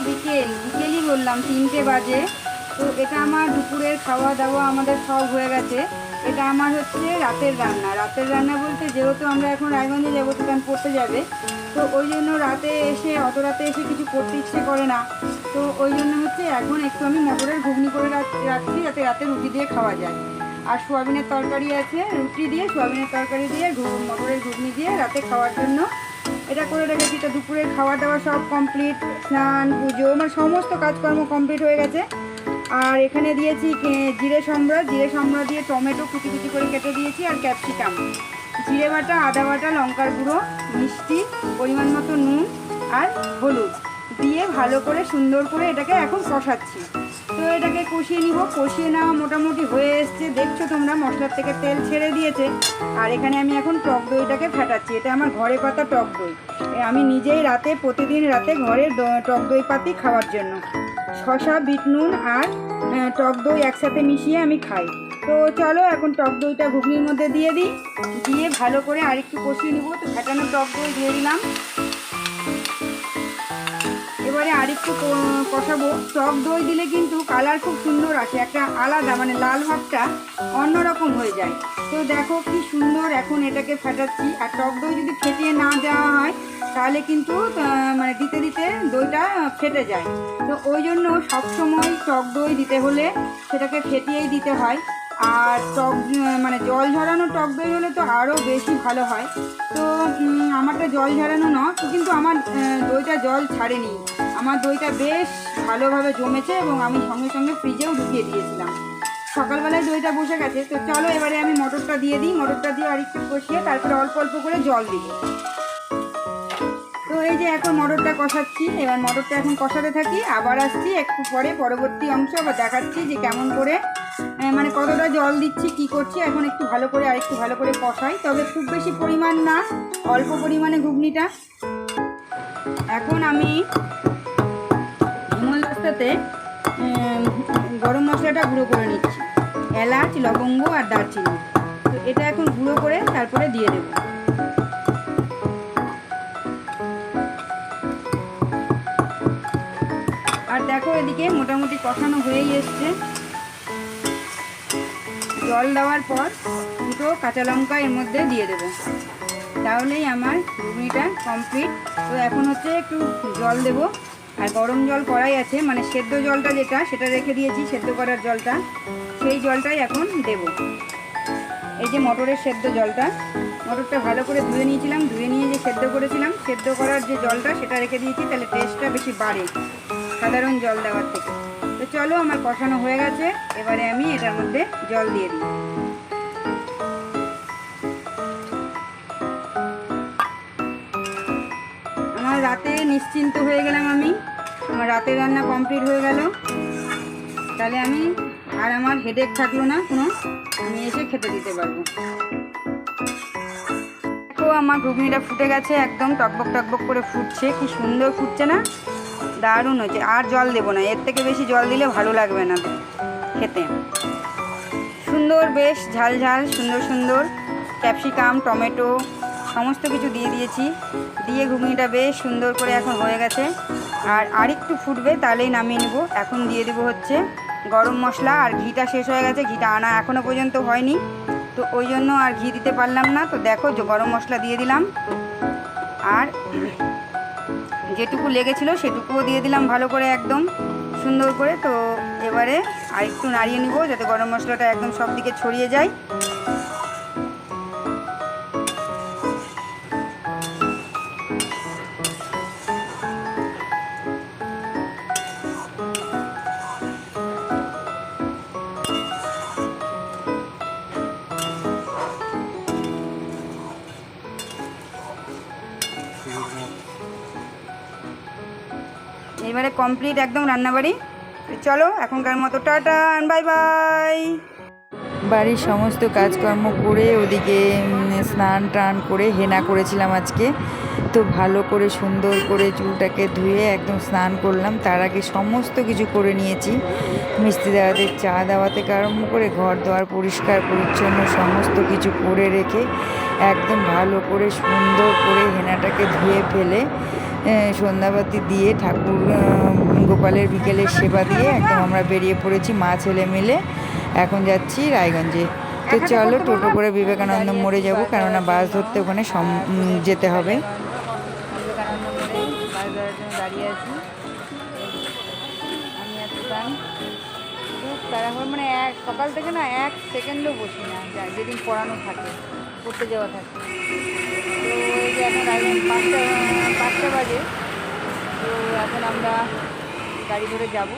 বিকেল। বিকেলই বললাম, তিনটে বাজে। তো এটা আমার দুপুরের খাওয়া দাওয়া আমাদের সব হয়ে গেছে। এটা আমার হচ্ছে রাতের রান্না। রাতের রান্না বলতে যেহেতু আমরা এখন রায়গঞ্জে যাব দোকান পড়তে যাবে। তো ওই জন্য রাতে এসে, অত রাতে এসে কিছু করতে ইচ্ছে করে না। তো ওই জন্য হচ্ছে এখন একটু আমি মটরের ঘুগনি করে রাখ- রাখছি যাতে রাতে রুটি দিয়ে খাওয়া যায়। আর সোয়াবিনের তরকারি আছে, রুটি দিয়ে, সোয়াবিনের তরকারি দিয়ে মটরের ঘুগনি দিয়ে রাতে খাওয়ার জন্য এটা করে রেখেছি তো দুপুরের খাওয়া দাওয়া সব কমপ্লিট স্নান, পুজো মানে সমস্ত কাজকর্ম কমপ্লিট হয়ে গেছে। আর এখানে দিয়েছি জিরে সম্বরা জিরে সম্বরা দিয়ে টমেটো কুচি কুচি করে কেটে দিয়েছি আর ক্যাপসিকাম। জিরে বাটা, আদা বাটা, লঙ্কার গুঁড়ো, মিষ্টি, পরিমাণ মতো নুন আর হলুদ। দিয়ে ভালো করে সুন্দর করে এটাকে এখন কষাচ্ছি। তো এটাকে কষিয়ে নিব। কষিয়ে নেওয়া মোটামুটি হয়ে এসছে। দেখছ তোমরা, মশলার থেকে তেল ছেড়ে দিয়েছে। আর এখানে আমি এখন টক দইটাকে ফেটাচ্ছি। এটা আমার ঘরে পাতা টক দই। আমি নিজেই রাতে, প্রতিদিন রাতে ঘরে টক দই পাতি খাওয়ার জন্য। শশা বিট নুন আর টক দই একসাথে মিশিয়ে আমি খাই। তো চলো, এখন টক দইটা ঘুগনির মধ্যে দিয়ে দিই। দিয়ে ভালো করে আরেকটু কষিয়ে নিব। তো ফেটানো টক দই দিয়ে দিলাম। এবারে আরেকটু কষাবো। টক দই দিলে কিন্তু কালার খুব সুন্দর আসে, একটা আলাদা মানে লাল ভাবটা অন্যরকম হয়ে যায়। তো দেখো কি সুন্দর এখন এটাকে ফেটাচ্ছি। আর টক দই যদি ফেটিয়ে না দেওয়া হয়, তাহলে কিন্তু মানে দিতে দিতে দইটা ফেটে যায়। তো ওই জন্য সবসময় টক দই দিতে হলে সেটাকে ফেটিয়েই দিতে হয়। আর টক মানে জল ঝরানো টক দই হলে তো আরও বেশি ভালো হয়। তো আমারটা জল ঝরানো না কিন্তু আমার দইটা জল ছাড়েনি। আমার দইটা বেশ ভালোভাবে জমেছে এবং আমি সঙ্গে সঙ্গে ফ্রিজেও ঢুকিয়ে দিয়েছিলাম। সকালবেলায় দইটা বসে গেছে, তো চলো এবারে আমি মটরটা দিয়ে দিই। মটরটা দিয়ে আর একটু কষিয়ে তারপরে অল্প অল্প করে জল দিই তো এই যে এখন মটরটা কষাচ্ছি, এবার মটরটা এখন কষাতে থাকি। আবার আসছি একটু পরে পরবর্তী অংশ আবার দেখাচ্ছি যে কেমন করে মানে কতটা জল দিচ্ছি, কি করছি, এখন একটু ভালো করে আর একটু ভালো করে কষাই। তবে খুব বেশি পরিমাণ না, অল্প পরিমাণে ঘুগনিটা। এখন আমি হেমলদস্তাতে গরম মশলাটা গুঁড়ো করে নিচ্ছি। এলাচ, লবঙ্গ আর দারচিনি। তো এটা এখন গুঁড়ো করে তারপরে দিয়ে দেবো। আর দেখো এদিকে মোটামুটি কষানো হয়েই এসছে। জল দেওয়ার পর দুটো কাঁচা লঙ্কা এর মধ্যে দিয়ে দেবো। তাহলেই আমার ঘুগনিটা কমপ্লিট তো এখন হচ্ছে একটু জল দেব। আর গরম জল করাই আছে মানে সেদ্ধ জলটা যেটা, সেটা রেখে দিয়েছি সেদ্ধ করার জলটা। সেই জলটাই এখন দেব। এই যে মটরের সেদ্ধ জলটা, মটরটা ভালো করে ধুয়ে নিয়েছিলাম, ধুয়ে নিয়ে যে সেদ্ধ করেছিলাম, সেদ্ধ করার যে জলটা, সেটা রেখে দিয়েছি, তাহলে টেস্টটা বেশি বাড়ে সাধারণ জল দেওয়ার থেকে। তো চলো, আমার কষানো হয়ে গেছে। এবারে আমি এটার মধ্যে জল দিয়ে দিই। আমার রাতে নিশ্চিন্ত হয়ে গেলাম আমি। আমার রাতের রান্না কমপ্লিট হয়ে গেল। তাহলে আমি আর আমার হেডেক থাকল না, কোনো। আমি এসে খেতে দিতে পারব। আমার ঘুগনিটা ফুটে গেছে, একদম টকবক টকবক করে ফুটছে। কি সুন্দর ফুটছে না? দারুণ হয়েছে। আর জল দেবো না, এর থেকে বেশি জল দিলে ভালো লাগবে না খেতে। সুন্দর বেশ ঝাল ঝাল, সুন্দর সুন্দর ক্যাপসিকাম, টমেটো, সমস্ত কিছু দিয়ে দিয়েছি। দিয়ে ঘুগনিটা বেশ সুন্দর করে এখন হয়ে গেছে। আর আরেকটু ফুটবে তাহলেই নামিয়ে নেব। এখন দিয়ে দেবো হচ্ছে গরম মশলা। আর ঘিটা শেষ হয়ে গেছে, ঘিটা আনা এখনও পর্যন্ত হয়নি। তো ওই জন্য আর ঘি দিতে পারলাম না। তো দেখো, গরম মশলা দিয়ে দিলাম। আর যেটুকু লেগেছিল সেটুকুও দিয়ে দিলাম ভালো করে একদম সুন্দর করে। তো এবারে আর একটু নাড়িয়ে নিব যাতে গরম মশলাটা একদম সব দিকে ছড়িয়ে যায়। এবারে কমপ্লিট একদম রান্নাবাড়ি। চলো এখনকার মতো টাটা বাই বাই বাড়ির সমস্ত কাজকর্ম করে ওদিকে স্নান টান করে হেনা করেছিলাম আজকে। তো ভালো করে সুন্দর করে চুলটাকে ধুয়ে একদম স্নান করলাম। তার আগে সমস্ত কিছু করে নিয়েছি। মিস্ত্রি দাদাদের চা দেওয়া থেকে আরম্ভ করে ঘর দোয়ার পরিষ্কার, পরিচ্ছন্ন সমস্ত কিছু করে রেখে একদম ভালো করে সুন্দর করে হেনাটাকে ধুয়ে ফেলে সন্ধ্যাবাতি দিয়ে ঠাকুর গোপালের বিকেলের সেবা দিয়ে একদম আমরা বেরিয়ে পড়েছি মা ছেলে মিলে। এখন যাচ্ছি রায়গঞ্জে। তো চলো টোটো করে বিবেকানন্দ মোড়ে যাব কেননা বাস ধরতে ওখানে সম- যেতে হবে। বাস ধরার জন্য দাঁড়িয়ে আছি আমি খুব তাড়াহুড়ো মানে এক সকাল থেকে না এক সেকেন্ডও বসি না যেদিন পড়ানো থাকে পড়তে যাওয়া থাকে। তো যে এখন পাঁচটা পাঁচটা বাজে। তো এখন আমরা গাড়ি ধরে যাব।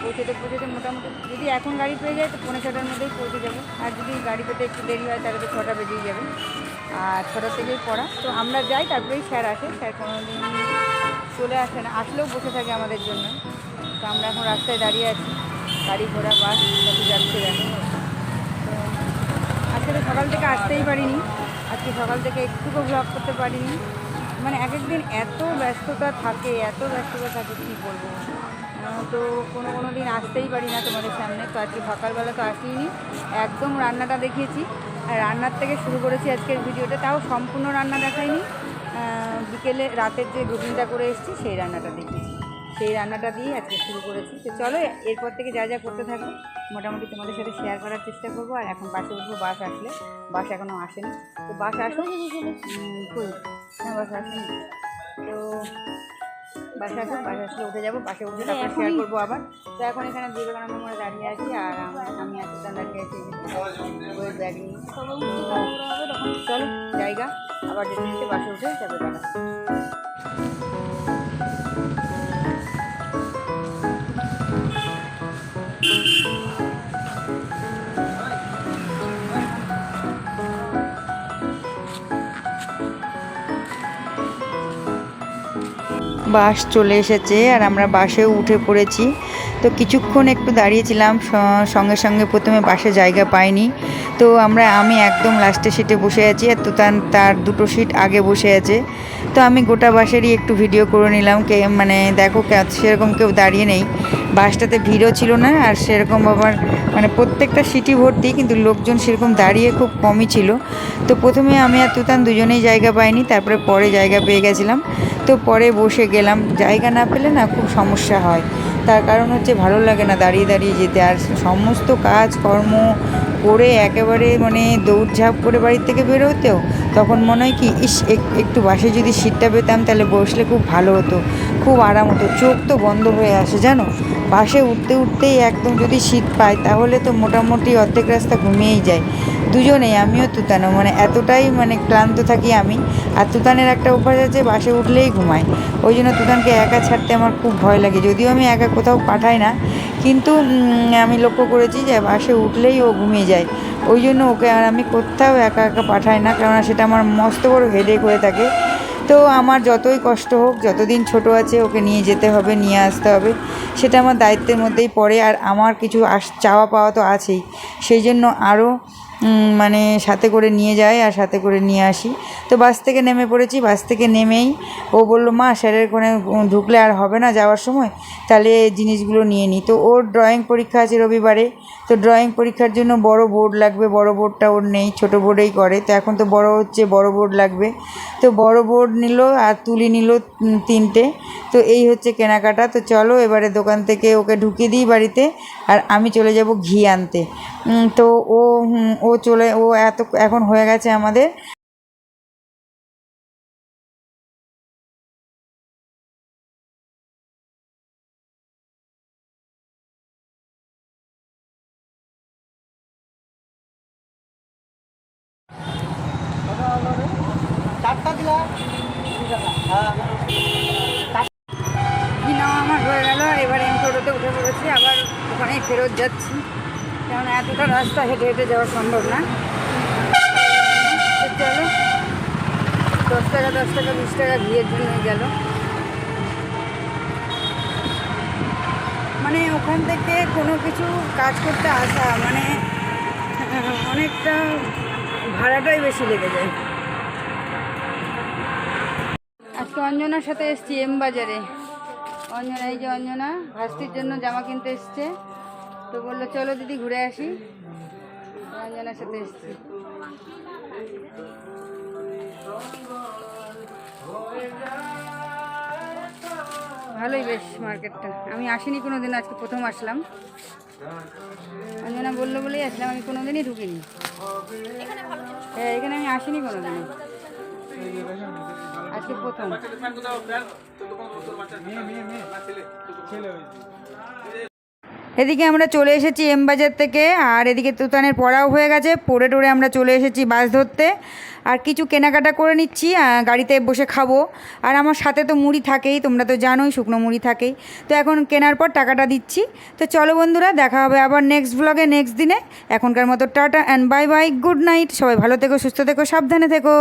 পৌঁছতে পৌঁছতে মোটামুটি, যদি এখন গাড়ি পেয়ে যায়, তো পৌনে ছটার মধ্যেই পৌঁছে যাব। আর যদি গাড়ি পেতে একটু দেরি হয়, তাহলে তো ছটা বেজেই যাবে। আর ছটা থেকেই পড়া। তো আমরা যাই, তারপরেই স্যার আসে। স্যার কোনো দিন চলে আসে না, আসলেও বসে থাকে আমাদের জন্য। তো আমরা এখন রাস্তায় দাঁড়িয়ে আছি। গাড়ি ঘোড়া, বাস কত যাচ্ছে দেখো। তো সকাল থেকে আসতেই পারিনি। আজকে সকাল থেকে একটুকু ব্লগ করতে পারিনি। মানে এক একদিন এত ব্যস্ততা থাকে, এত ব্যস্ততা থাকে, কী বলব? তো কোনো কোনো দিন আসতেই পারি না তোমাদের সামনে। তো আজকে সকালবেলা তো আসিনি, একদম রান্নাটা দেখিয়েছি। আর রান্নার থেকে শুরু করেছি আজকের ভিডিওটা, তাও সম্পূর্ণ রান্না দেখাইনি। বিকেলে রাতের যে রুটিনটা করে এসেছি, সেই রান্নাটা দেখিয়েছি। সেই রান্নাটা দিয়ে আজকে শুরু করেছি। তো চলো, এরপর থেকে যা যা করতে থাকো মোটামুটি তোমাদের সাথে শেয়ার করার চেষ্টা করব। আর এখন বাসে উঠবো বাস আসলে। বাস এখনও আসেনি। তো বাস আসো হ্যাঁ বাস আসেনি। তো বাসে আসো বাসে আসলে উঠে যাব। বাসে উঠে তারপর শেয়ার করব আবার। তো এখন এখানে বিবেকানন্দ মোড়ে দাঁড়িয়ে আছি আর আম- এতটা দাঁড়িয়ে আছি। বইয়ের ব্যাগ নিয়ে। চলো জায়গা। আবার যেতে যেতে বাসে উঠে যাবে টাটা বাস চলে এসেছে আর আমরা বাসেও উঠে পড়েছি। তো কিছুক্ষণ একটু দাঁড়িয়েছিলাম সঙ্গে সঙ্গে প্রথমে বাসে জায়গা পাইনি। তো আমরা, আমি একদম লাস্টের সিটে বসে আছি আর তুতান তার দুটো সিট আগে বসে আছে। তো আমি গোটা বাসেরই একটু ভিডিও করে নিলাম, কে মানে দেখো সেরকম কেউ দাঁড়িয়ে নেই। বাসটাতে ভিড়ও ছিল না আর সেরকম আবার মানে প্রত্যেকটা সিটি ভর্তি, কিন্তু লোকজন সেরকম দাঁড়িয়ে খুব কমই ছিল। তো প্রথমে আমি আর তুতান দুজনেই জায়গা পাইনি, তারপরে পরে জায়গা পেয়ে গেছিলাম। তো পরে বসে গেলাম। জায়গা না পেলে না খুব সমস্যা হয়। তার কারণ হচ্ছে ভালো লাগে না দাঁড়িয়ে দাঁড়িয়ে যেতে। আর সমস্ত কাজ, কর্ম করে একেবারে মানে দৌড়ঝাঁপ করে বাড়ির থেকে বেরোতেও তখন মনে হয় কি, ইস, এক- একটু বাসে যদি সিটটা পেতাম তাহলে বসলে খুব ভালো হতো। খুব আরাম হতো। চোখ তো বন্ধ হয়ে আসে, জানো? বাসে উঠতে উঠতেই একদম যদি সিট পাই তাহলে তো মোটামুটি অর্ধেক রাস্তা ঘুমিয়েই যায়। দুজনেই, আমিও তুতানো মানে এতটাই মানে ক্লান্ত থাকি আমি। আর তুতানের একটা অভ্যাস আছে, বাসে উঠলেই ঘুমায়। ওই জন্য তুতানকে একা ছাড়তে আমার খুব ভয় লাগে। যদিও আমি একা কোথাও পাঠাই না, কিন্তু আমি লক্ষ্য করেছি যে বাসে উঠলেই ও ঘুমিয়ে যায়। ওই জন্য ওকে আর আমি কোথাও একা একা পাঠাই না, কেননা সেটা আমার মস্ত বড় হেডেক হয়ে থাকে। তো আমার যতই কষ্ট হোক, যতদিন ছোট আছে, ওকে নিয়ে যেতে হবে, নিয়ে আসতে হবে। সেটা আমার দায়িত্বের মধ্যেই পড়ে, আর আমার কিছু চাওয়া পাওয়া তো আছেই। সেই জন্য আরও মানে সাথে করে নিয়ে যায় আর সাথে করে নিয়ে আসি। তো বাস থেকে নেমে পড়েছি, বাস থেকে নেমেই ও বলল, মা, স্যারের ওখানে ঢুকলে আর হবে না যাওয়ার সময়? তাহলে জিনিসগুলো নিয়ে নিই তো ওর ড্রয়িং পরীক্ষা আছে রবিবারে। তো ড্রয়িং পরীক্ষার জন্য বড় বোর্ড লাগবে, বড় বোর্ডটা ওর নেই, ছোট বোর্ডেই করে। তো এখন তো বড় হচ্ছে, বড় বোর্ড লাগবে। তো বড় বোর্ড নিল আর তুলি নিল তিনটে। তো এই হচ্ছে কেনাকাটা। তো চলো এবারে দোকান থেকে ওকে ঢুকিয়ে দিই বাড়িতে আর আমি চলে যাব ঘি আনতে। তো ও ও চলে, ও এত, এখন হয়ে গেছে আমাদের। ঘি পড়েছি আবার ওখানেই ফেরত যাচ্ছি। কারণ এতটা রাস্তা হেঁটে হেঁটে যাওয়া সম্ভব না। চলো, দশ টাকা দশ টাকা, বিশ টাকা ঘিয়ের জন্য গেল। মানে ওখান থেকে কোনো কিছু কাজ করতে আসা মানে অনেকটা ভাড়াটাই বেশি লেগে যায়। আজকে অঞ্জনার সাথে এসছি এম বাজারে। অঞ্জনা, এই যে অঞ্জনা, ভাস্তির জন্য জামা কিনতে এসছে। তো বলল, চলো দিদি, ঘুরে আসি। অঞ্জনার সাথে এসছি। ভালোই বেশ মার্কেটটা। আমি আসিনি কোনো দিন আজকে প্রথম আসলাম। অঞ্জনা বলল বলেই আসলাম, আমি কোনো দিনই ঢুকিনি। হ্যাঁ এখানে আমি আসিনি কোনো দিনই আজকে প্রথম। এদিকে আমরা চলে এসেছি এম বাজার থেকে আর এদিকে তুতানের পড়াও হয়ে গেছে। পড়ে টোড়ে আমরা চলে এসেছি বাস ধরতে। আর কিছু কেনাকাটা করে নিচ্ছি গাড়িতে বসে খাব। আর আমার সাথে তো মুড়ি থাকেই তোমরা তো জানোই শুকনো মুড়ি থাকেই। তো এখন কেনার পর টাকাটা দিচ্ছি। তো চলো বন্ধুরা দেখা হবে আবার নেক্সট ব্লগে নেক্সট দিনে। এখনকার মতো tata and bye bye good night সবাই ভালো থেকো সুস্থ থেকো সাবধানে থেকো।